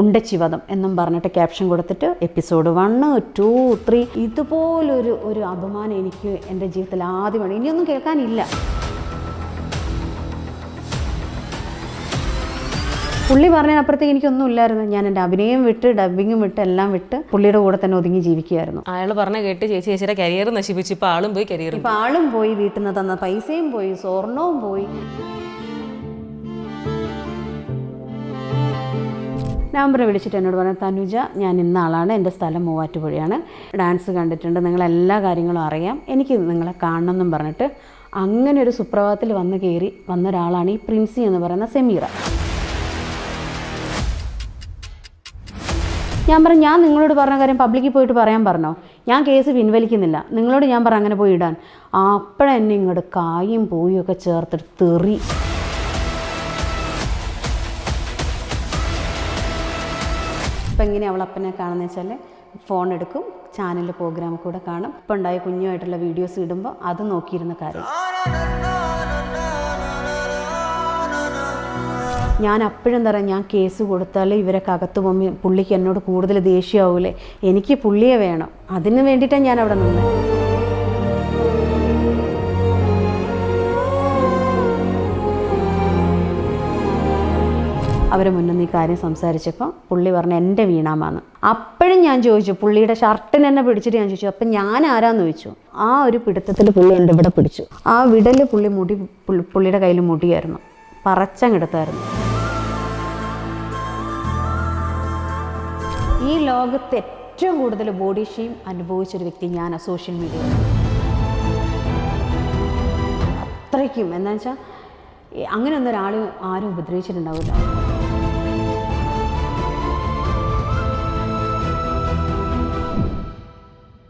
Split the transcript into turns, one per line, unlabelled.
ഉണ്ടച്ചിവധം എന്നും പറഞ്ഞിട്ട് ക്യാപ്ഷൻ കൊടുത്തിട്ട് എപ്പിസോഡ് വണ്ണ് ടു ത്രീ ഇതുപോലൊരു ഒരു അപമാനം എനിക്ക് എന്റെ ജീവിതത്തിൽ ആദ്യമാണ് ഇനിയൊന്നും കേൾക്കാനില്ല. പുള്ളി പറഞ്ഞതിനപ്പുറത്തേക്ക് എനിക്കൊന്നും ഇല്ലായിരുന്നു. ഞാൻ എന്റെ അഭിനയം വിട്ട് ഡബിങ്ങും വിട്ട് എല്ലാം വിട്ട് പുള്ളിയുടെ കൂടെ തന്നെ ഒതുങ്ങി ജീവിക്കുകയായിരുന്നു.
അയാൾ പറഞ്ഞ കേട്ട് ചേച്ചി ചേച്ചിയുടെ കരിയർ നശിപ്പിച്ചു ഇപ്പം ആളും പോയി കരിയർ
ഇപ്പം ആളും പോയി വീട്ടിൽ നിന്ന് തന്ന പൈസയും പോയി സ്വർണവും പോയി. നമ്പർ വിളിച്ചിട്ട് എന്നോട് പറഞ്ഞു തനുജ ഞാൻ ഇന്ന ആളാണ് എന്റെ സ്ഥലം മൂവാറ്റുപുഴയാണ്. ഡാൻസ് കണ്ടിട്ടുണ്ട് നിങ്ങൾ എല്ലാ കാര്യങ്ങളും അറിയാം. എനിക്ക് നിങ്ങളെ കാണണം എന്നും പറഞ്ഞിട്ട് അങ്ങനെ ഒരു സുപ്രഭാതത്തിൽ വന്ന് കയറി വന്ന ഒരാളാണ് ഈ പ്രിൻസി എന്ന് പറയുന്ന സെമീറ. ഞാൻ പറഞ്ഞു ഞാൻ നിങ്ങളോട് പറഞ്ഞ കാര്യം പബ്ലിക്കിൽ പോയിട്ട് പറയാൻ പറഞ്ഞോ? ഞാൻ കേസ് പിൻവലിക്കുന്നില്ല. നിങ്ങളോട് ഞാൻ പറഞ്ഞു അങ്ങനെ പോയി ഇടാൻ. അപ്പോഴെന്നെ ഇങ്ങോട്ട് കായും പോയും ഒക്കെ ചേർത്തിട്ട് തെറി. ഇപ്പം എങ്ങനെ അപ്പനെ കാണുന്നത് വെച്ചാൽ ഫോൺ എടുക്കും ചാനൽ പ്രോഗ്രാം കൂടെ കാണും. ഇപ്പം ഉണ്ടായ കുഞ്ഞുമായിട്ടുള്ള വീഡിയോസ് ഇടുമ്പോൾ അത് നോക്കിയിരുന്ന കാര്യം. ഞാൻ അപ്പോഴും തറ ഞാൻ കേസ് കൊടുത്താൽ ഇവരൊക്കെ അകത്ത് പോകുമ്പോൾ പുള്ളിക്ക് എന്നോട് കൂടുതൽ ദേഷ്യമാവൂലേ എനിക്ക് പുള്ളിയെ വേണം. അതിന് വേണ്ടിയിട്ടാണ് ഞാൻ അവിടെ നിന്നത് അവരെ മുന്നിൽ ഈ കാര്യം സംസാരിച്ചപ്പോൾ പുള്ളി പറഞ്ഞു എന്റെ വീണാമാന്ന്. അപ്പോഴും ഞാൻ ചോദിച്ചു പുള്ളിയുടെ ഷർട്ടിന് എന്നെ പിടിച്ചിട്ട് ഞാൻ ചോദിച്ചു അപ്പം ഞാൻ ആരാന്ന് ചോദിച്ചു? ആ ഒരു പിടുത്തത്തിൽ പുള്ളി എന്റെ ഇവിടെ പിടിച്ചു. ആ വിടൽ പുള്ളി മുടി പുള്ളി- പുള്ളിയുടെ കയ്യിൽ മുടിയായിരുന്നു പറച്ചങ്ങെടുത്തായിരുന്നു ഈ ലോകത്ത് ഏറ്റവും കൂടുതൽ ബോഡി ഷെയിം അനുഭവിച്ചൊരു വ്യക്തി ഞാൻ സോഷ്യൽ മീഡിയ അത്രയ്ക്കും. എന്താ വെച്ചാൽ അങ്ങനെ ഒന്നൊരാൾ ആരും ഉപദ്രവിച്ചിട്ടുണ്ടാവില്ല.